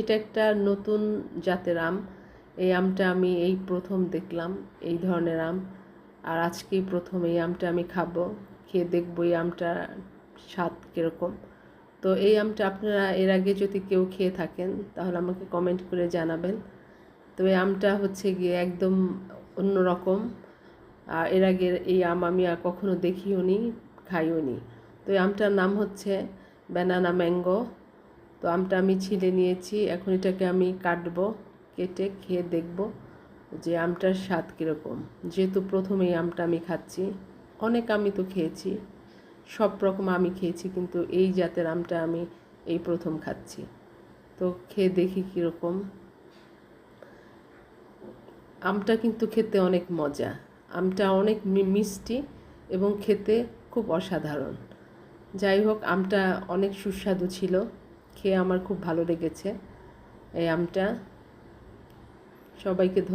এটা একটা নতুন জাতের আম। এই আমটা আমি এই প্রথম দেখলাম, এই ধরনের আম। আর আজকেই প্রথম এই আমটা আমি খাব, খেয়ে দেখব এই আমটা স্বাদ কীরকম। তো এই আমটা আপনারা এর আগে যদি কেউ খেয়ে থাকেন, তাহলে আমাকে কমেন্ট করে জানাবেন। তো এই আমটা হচ্ছে গিয়ে একদম অন্যরকম আর এর আগে এই আম আমি আর কখনো দেখিও নি, খাইও নি। তো এই আমটার নাম হচ্ছে ব্যানানা ম্যাঙ্গো তো আমটা আমি ছিলে নিয়েছি, এখন এটাকে আমি কাটবো, কেটে খেয়ে দেখব যে আমটার স্বাদ কীরকম। যেহেতু প্রথমেই আমটা আমি খাচ্ছি, অনেক আমি তো খেয়েছি, সব রকম আমি খেয়েছি, কিন্তু এই জাতের আমটা আমি এই প্রথম খাচ্ছি। তো খেয়ে দেখি কীরকম। আমটা কিন্তু খেতে অনেক মজা। আমটা অনেক মিষ্টি এবং খেতে খুব অসাধারণ। যাই হোক, আমটা অনেক সুস্বাদু ছিল। খেয়ে আমার খুব ভালো লেগেছে। এই আমটা সবাইকে ধন্যবাদ।